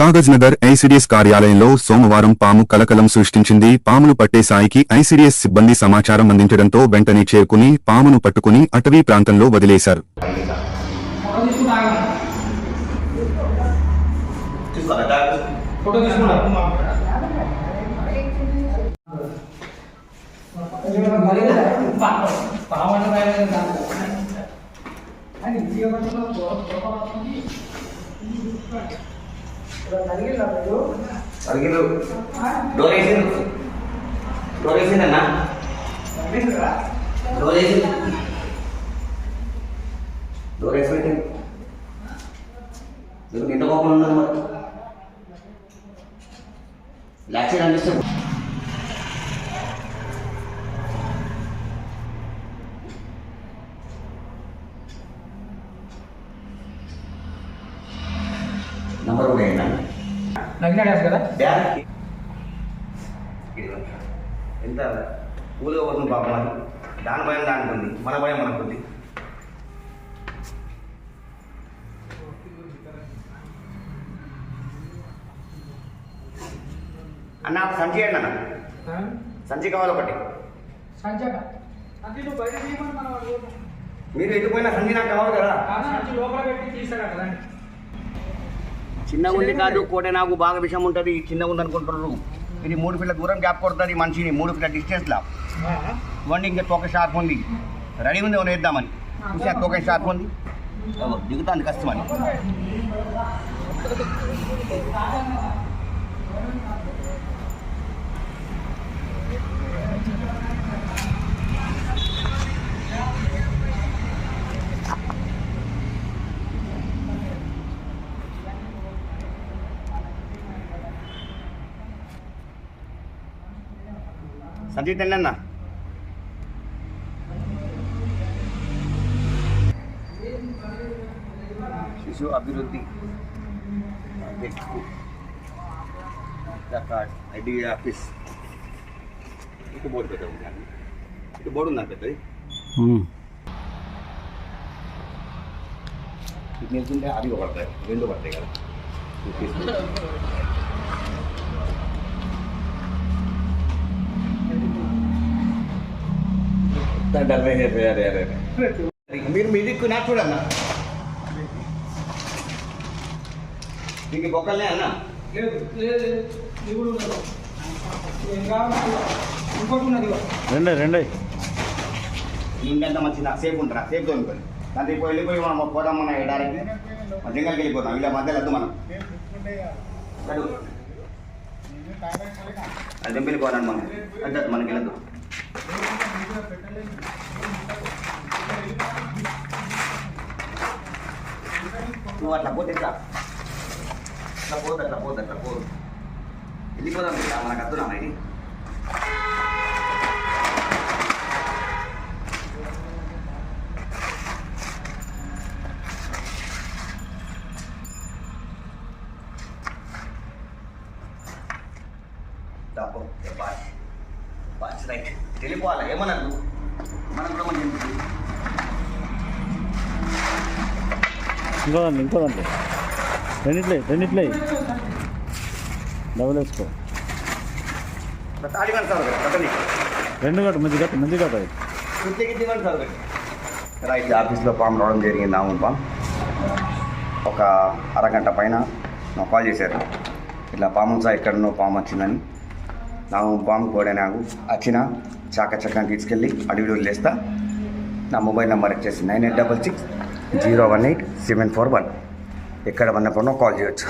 Kagaz Nagar ICDS కార్యాలయంలో సోమవారం పాము కలకలం సృష్టించింది. పామును పట్టే సాయికి ఐసిడిఎస్ సిబ్బంది సమాచారం అందించడంతో వెంటనే చేరుకుని పామును పట్టుకుని అటవీ ప్రాంతంలో వదిలేశారు. ఫోటో అడిగిండు డోర్ వేసిండు. డోర్ వేసిందన్నా డోర్ వేసింది డోర్ వేసి పెట్టింది కోపం ఉన్నది మరి. లాక్సైడ్ అనిపిస్తుంది నంబర్ కూడా ఏంటన్నా నగ్నాడాస్ కదా? బ్యాగ్ ఎంత కూలిగా పోతుంది పాపం అది. దాని భయం దానికి ఉంది మన భయం మనకు ఉంది అన్న సంచి అండి అన్న సంచి కావాలి ఒకటి. మీరు ఎటుపోయినా సంచి నాకు కావాలి కదా. లోపల పెట్టి తీసాడు కదండి చిన్నగా ఉంది కాదు కోట నాకు బాగా విషయం ఉంటుంది చిన్నగా ఉంది అనుకుంటున్నారు. ఇది మూడు ఫీట్ల దూరం గ్యాప్ కొడుతుంది మనిషిని మూడు ఫీట్ల డిస్టెన్స్లో ఇవ్వండి ఇంకా తోక షార్ప్ ఉంది. రెడీ ఉంది ఏమైనా వేద్దామని చూసా తోక షార్ప్ ఉంది. దిగుతాంది కష్టమని సంజయ్ తెల్లన్న శిశు అభివృద్ధి ఐడి ఆఫీస్ ఇటు బోర్డు పెద్ద ఉంది ఇటు బోర్డు ఉందా పెద్దది ఇటు నిల్చుంటే అది పడతాయి రెండు పడతాయి కదా అరే, అరే. మీరు మీ దిక్కు నాకు చూడన్నా దీనికి బొక్కలనే అన్న. రెండే రెండే. ఇంకెంత మంచి నాకు సేఫ్ ఉంటారా సేఫ్ తోనుకొని దాంతో ఇప్పుడు వెళ్ళిపోయి మనం పోదాం మన ఎడారికి మన జంగల్కి వెళ్ళిపోతాం ఇలా మధ్యలో వద్దు మనం. అది దింపెళ్ళిపోదాం మనం. మనకి వెళ్ళదు నువ్వు అట్లా పోతే ఎట్లా అట్లా పోదు అట్లా పోదు అట్లా పోదు వెళ్ళిపోదాం ఇట్లా మనకు వద్దు నాన్న ఇది దాపో రైట్ మనం కూడా మనం ఇంకో దాంట్లో ఇంకో దాంట్లో రెండిట్లే రెండిట్లే. డబుల్ వేసుకో. రెండు కట్టు మంచి కట్టు మంచి కట్టు రైట్ ఆఫీస్లో పాము రావడం జరిగింది అవును పాము ఒక అరగంట పైన నాకు కాల్ చేశారు. ఇట్లా పాము సార్ ఎక్కడనో పాము వచ్చిందని. నా పాము కూడా నాకు వచ్చిన చాక చక్కని తీసుకెళ్ళి అడవిలో వదిలేస్తా నా మొబైల్ నెంబర్ వచ్చేసి nine eight double six zero one eight seven four one ఎక్కడ పడినప్పుడు కాల్ చేయొచ్చు